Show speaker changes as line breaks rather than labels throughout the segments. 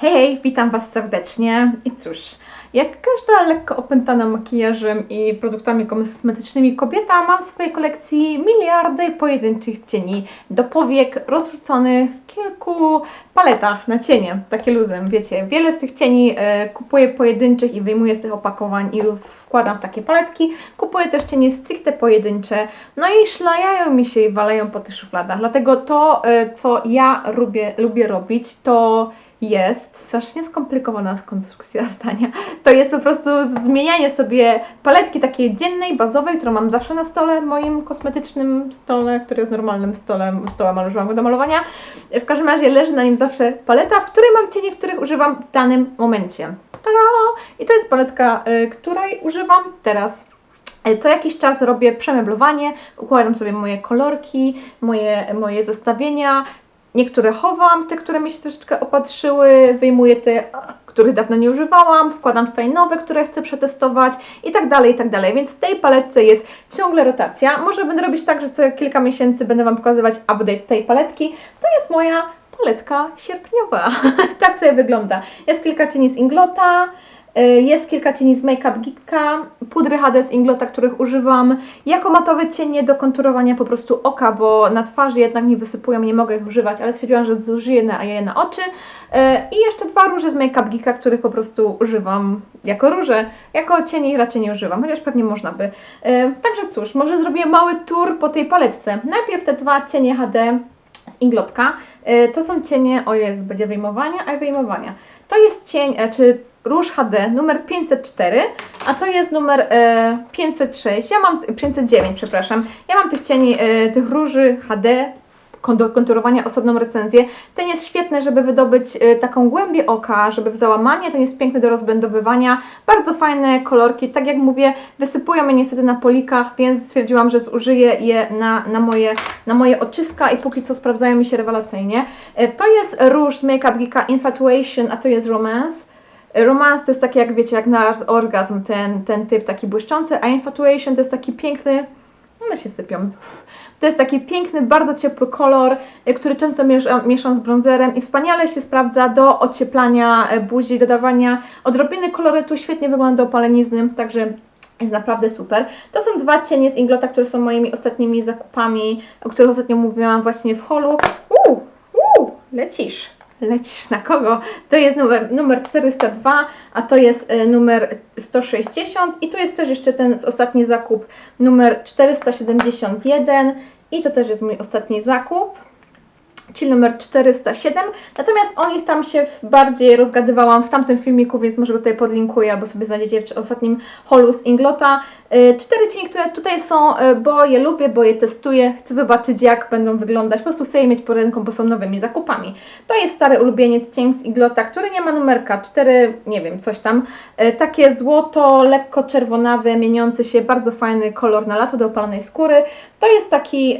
Hej, witam Was serdecznie. I cóż, jak każda lekko opętana makijażem i produktami kosmetycznymi kobieta, mam w swojej kolekcji miliardy pojedynczych cieni do powiek rozrzuconych w kilku paletach na cienie, takie luzem, wiecie. Wiele z tych cieni e, kupuję pojedynczych i wyjmuję z tych opakowań i wkładam w takie paletki. Kupuję też cienie stricte pojedyncze, no i szlajają mi się i walają po tych szufladach. Dlatego to, e, co ja lubię, lubię robić, to jest strasznie skomplikowana konstrukcja zdania. To jest po prostu zmienianie sobie paletki takiej dziennej, bazowej, którą mam zawsze na stole, moim kosmetycznym stole, który jest normalnym stolem, stołem używam do malowania. W każdym razie leży na nim zawsze paleta, w której mam cienie, których używam w danym momencie. Tada! I to jest paletka, y, której używam teraz. E, Co jakiś czas robię przemeblowanie, układam sobie moje kolorki, moje, moje zestawienia. Niektóre chowam, te, które mi się troszeczkę opatrzyły, wyjmuję te, których dawno nie używałam, wkładam tutaj nowe, które chcę przetestować i tak dalej, i tak dalej. Więc w tej paletce jest ciągle rotacja. Może będę robić tak, że co kilka miesięcy będę Wam pokazywać update tej paletki. To jest moja paletka sierpniowa. tak tutaj wygląda. Jest kilka cieni z Inglota, jest kilka cieni z Makeup Geeka, pudry z Inglota, których używam jako matowe cienie do konturowania po prostu oka, bo na twarzy jednak mi wysypują, nie mogę ich używać, ale stwierdziłam, że zużyję na, je na oczy. Y, I jeszcze dwa róże z Makeup Geeka, których po prostu używam jako róże. Jako cienie ich raczej nie używam, chociaż pewnie można by. Y, Także cóż, może zrobię mały tour po tej paletce. Najpierw te dwa cienie HD z Inglotka. Y, To są cienie, o jest, będzie wyjmowania, a wyjmowania. To jest cień, e, czy róż HD numer 504, a to jest numer e, 506. Ja mam, 509, przepraszam. Ja mam tych cieni, e, tych róży HD do konturowania osobną recenzję. Ten jest świetny, żeby wydobyć e, taką głębię oka, żeby w załamanie. Ten jest piękny do rozblendowywania. Bardzo fajne kolorki. Tak jak mówię, wysypują mnie niestety na polikach, więc stwierdziłam, że zużyję je na, na, moje, na moje oczyska i póki co sprawdzają mi się rewelacyjnie. E, To jest róż z Makeup Geeka Infatuation, a to jest Romance. Romance to jest taki, jak wiecie, jak na orgazm, ten, ten typ taki błyszczący, a Infatuation to jest taki piękny, one się sypią. To jest taki piękny, bardzo ciepły kolor, y, który często mieszam, z bronzerem i wspaniale się sprawdza do ocieplania e, buzi, dodawania odrobiny kolorytu, świetnie wygląda do opalenizny, także jest naprawdę super. To są dwa cienie z Inglota, które są moimi ostatnimi zakupami, o których ostatnio mówiłam właśnie w holu. Uuu, uuu, lecisz. Lecisz na kogo? To jest numer, numer 402, a to jest e, numer 160 i tu jest też jeszcze ten ostatni zakup numer 471 i to też jest mój ostatni zakup czyli numer 407. Natomiast o nich tam się bardziej rozgadywałam w tamtym filmiku, więc może tutaj podlinkuję, albo sobie znajdziecie w ostatnim holu z Inglota. Y, Cztery cienie, które tutaj są, y, bo je lubię, bo je testuję, chcę zobaczyć jak będą wyglądać, po prostu chcę je mieć pod ręką, bo są nowymi zakupami. To jest stary ulubieniec cień z Inglota, który nie ma numerka, 4, nie wiem, coś tam. Y, Takie złoto, lekko czerwonawy, mieniący się, bardzo fajny kolor na lato do opalonej skóry. To jest taki...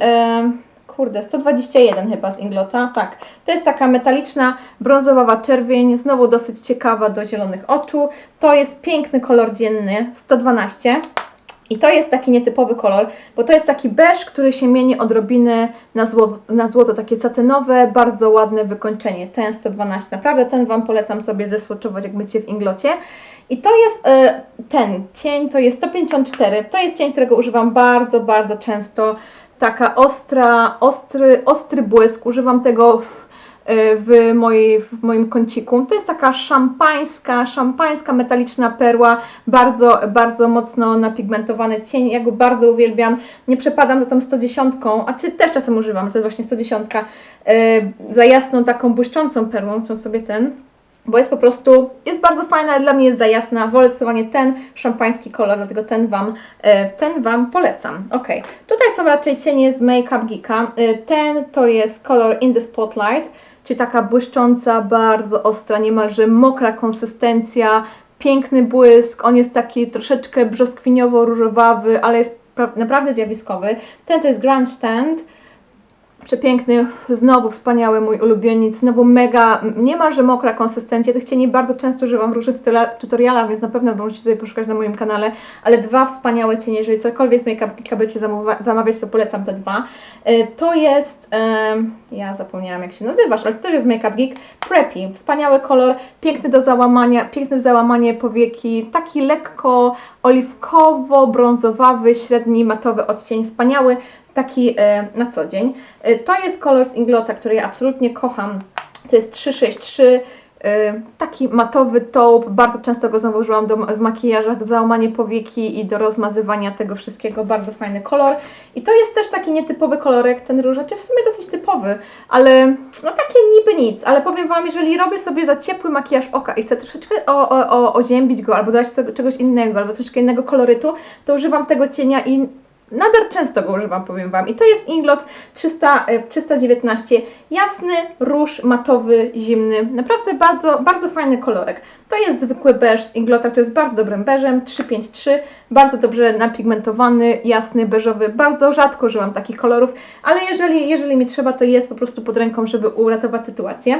Kurde, 121 chyba z Inglota, tak. To jest taka metaliczna, brązowa czerwień, znowu dosyć ciekawa do zielonych oczu. To jest piękny kolor dzienny, 112. I to jest taki nietypowy kolor, bo to jest taki beż, który się mieni odrobinę na, zło, na złoto, takie satynowe, bardzo ładne wykończenie. Ten 112, naprawdę ten Wam polecam sobie zesłoczować, jak będziecie w Inglocie. I to jest e, ten cień, to jest 154, to jest cień, którego używam bardzo, bardzo często. Taka ostra, ostry, ostry błysk, używam tego e, w, mojej, w moim kąciku. To jest taka szampańska, szampańska metaliczna perła, bardzo, bardzo mocno napigmentowany cień. Ja go bardzo uwielbiam. Nie przepadam za tą 110, a czy też czasem używam, to jest właśnie 110, e, za jasną taką błyszczącą perłą, tą sobie ten. Bo jest po prostu, jest bardzo fajna, dla mnie jest za jasna. Wolę zdecydowanie ten szampański kolor, dlatego ten Wam, e, ten wam polecam. Ok, tutaj są raczej cienie z Makeup Geeka. E, Ten to jest kolor In the Spotlight, czyli taka błyszcząca, bardzo ostra, niemalże mokra konsystencja, piękny błysk. On jest taki troszeczkę brzoskwiniowo-różowawy, ale jest pra- naprawdę zjawiskowy. Ten to jest Grandstand. Przepiękny, znowu wspaniały mój ulubieniec, znowu mega, niemalże mokra konsystencja. Tych cieni bardzo często używam w różnych tutoriala- tutorialach, więc na pewno możecie tutaj poszukać na moim kanale, ale dwa wspaniałe cienie, jeżeli cokolwiek z Make Geeka będziecie zamawiać, to polecam te dwa. E, To jest, em, ja zapomniałam jak się nazywasz, ale to też jest Make Geek Preppy. Wspaniały kolor, piękny do załamania, piękne załamanie powieki, taki lekko oliwkowo-brązowawy, średni matowy odcień, wspaniały, taki e, na co dzień. E, To jest kolor z Inglota, który ja absolutnie kocham. To jest 363. e, Taki matowy taupe, bardzo często go znowu użyłam do, w makijażach, do załamania powieki i do rozmazywania tego wszystkiego. Bardzo fajny kolor. I to jest też taki nietypowy kolorek, ten róż, czy w sumie dosyć typowy, ale no takie niby nic. Ale powiem Wam, jeżeli robię sobie za ciepły makijaż oka i chcę troszeczkę o, o, o, oziębić go, albo dodać czegoś innego, albo troszeczkę innego kolorytu, to używam tego cienia i Nadal często go używam, powiem Wam. I to jest Inglot 300, e, 319. Jasny, róż, matowy, zimny. Naprawdę bardzo, bardzo fajny kolorek. To jest zwykły beż z Inglota, który jest bardzo dobrym beżem. 353. Bardzo dobrze napigmentowany, jasny, beżowy. Bardzo rzadko używam takich kolorów, ale jeżeli, jeżeli mi trzeba, to jest po prostu pod ręką, żeby uratować sytuację.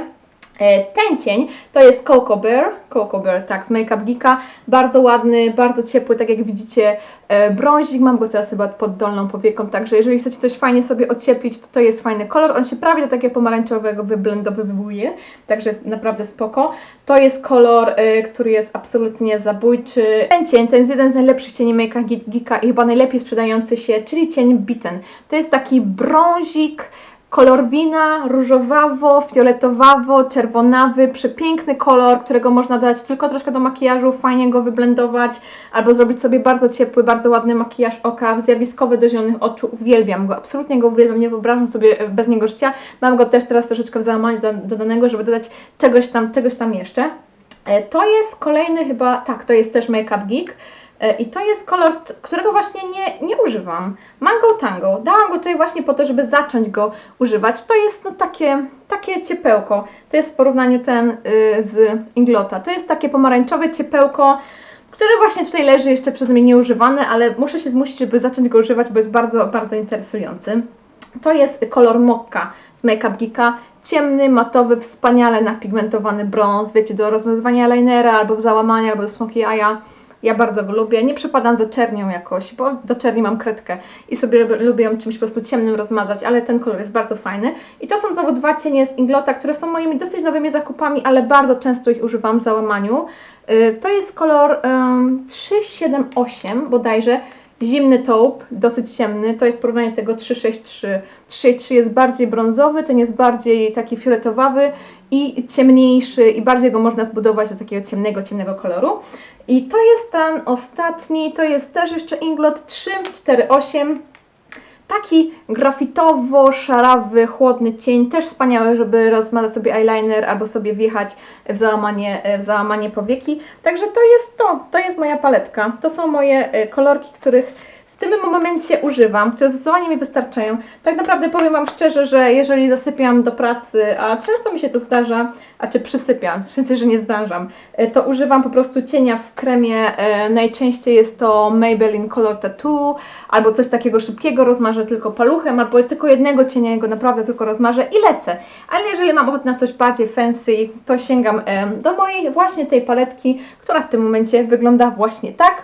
E, Ten cień to jest Coco Bear, Coco Bear, tak, z Make Up Geeka. Bardzo ładny, bardzo ciepły, tak jak widzicie, e, brązik. Mam go teraz chyba pod dolną powieką, także jeżeli chcecie coś fajnie sobie ocieplić, to to jest fajny kolor. On się prawie do takiego pomarańczowego wyblendowywuje, także jest naprawdę spoko. To jest kolor, e, który jest absolutnie zabójczy. Ten cień to jest jeden z najlepszych cieni Make Up Geeka i chyba najlepiej sprzedający się, czyli cień Bitten. To jest taki brązik, Kolor wina, różowawo, fioletowawo, czerwonawy, przepiękny kolor, którego można dodać tylko troszkę do makijażu, fajnie go wyblendować, albo zrobić sobie bardzo ciepły, bardzo ładny makijaż oka, zjawiskowy do zielonych oczu. Uwielbiam go, absolutnie go uwielbiam, nie wyobrażam sobie e, bez niego życia. Mam go też teraz troszeczkę w załamaniu do, dodanego, żeby dodać czegoś tam, czegoś tam jeszcze. E, To jest kolejny chyba, tak, to jest też Make Up Geek. E, I to jest kolor, którego właśnie nie, nie używam. Mango Tango. Dałam go tutaj właśnie po to, żeby zacząć go używać. To jest no takie, takie ciepełko. To jest w porównaniu ten y, z Inglota. To jest takie pomarańczowe ciepełko, które właśnie tutaj leży jeszcze przeze mnie nieużywane, ale muszę się zmusić, żeby zacząć go używać, bo jest bardzo, bardzo interesujący. To jest kolor Mokka z Make Up Geeka. Ciemny, matowy, wspaniale napigmentowany brąz, wiecie, do rozmazywania linera, albo w załamania, albo do smoky eye'a. Ja bardzo go lubię. Nie przepadam za czernią jakoś, bo do czerni mam kredkę i sobie lubię- ją czymś po prostu ciemnym rozmazać, ale ten kolor jest bardzo fajny. I to są znowu dwa cienie z Inglota, które są moimi dosyć nowymi zakupami, ale bardzo często ich używam w załamaniu. Y, To jest kolor um, 378 bodajże. Zimny taupe, dosyć ciemny, to jest porównanie tego 363. 363 jest bardziej brązowy, ten jest bardziej taki fioletowawy i ciemniejszy i bardziej go można zbudować do takiego ciemnego, ciemnego koloru. I to jest ten ostatni, to jest też jeszcze Inglot 348. Taki grafitowo-szarawy, chłodny cień, też wspaniały, żeby rozmazać sobie eyeliner albo sobie wjechać w załamanie, w załamanie powieki. Także to jest to, to jest moja paletka. To są moje e, kolorki, których tym momencie używam, które zdecydowanie mi wystarczają. Tak naprawdę powiem Wam szczerze, że jeżeli zasypiam do pracy, a często mi się to zdarza, a czy przysypiam, więcej, że nie zdarzam, e, to używam po prostu cienia w kremie. e, Najczęściej jest to Maybelline Color Tattoo, albo coś takiego szybkiego, rozmarzę tylko paluchem, albo tylko jednego cienia, jego naprawdę tylko rozmarzę i lecę. Ale jeżeli mam ochotę na coś bardziej fancy, to sięgam do mojej właśnie tej paletki, która w tym momencie wygląda właśnie tak.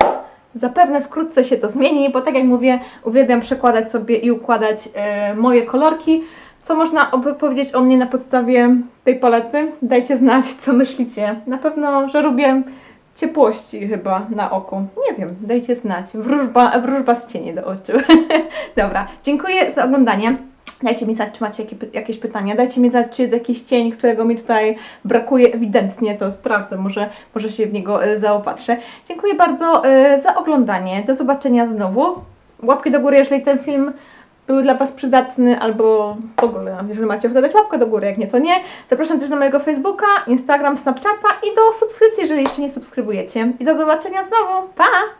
Zapewne wkrótce się to zmieni, bo tak jak mówię, uwielbiam przekładać sobie i układać e, moje kolorki. Co można powiedzieć o mnie na podstawie tej palety? Dajcie znać, co myślicie. Na pewno, że lubię ciepłości chyba na oku. Nie wiem, dajcie znać. Wróżba, wróżba z cieni do oczu. Dobra, dziękuję za oglądanie. Dajcie mi znać, czy macie jakieś pytania. Dajcie mi znać, czy jest jakiś cień, którego mi tutaj brakuje ewidentnie. To sprawdzę, może, może się w niego e, zaopatrzę. Dziękuję bardzo e, za oglądanie. Do zobaczenia znowu. Łapki do góry, jeżeli ten film był dla Was przydatny, albo w ogóle, jeżeli macie ochotę dać łapkę do góry, jak nie, to nie. Zapraszam też na mojego Facebooka, Instagram, Snapchata i do subskrypcji, jeżeli jeszcze nie subskrybujecie. I do zobaczenia znowu. Pa!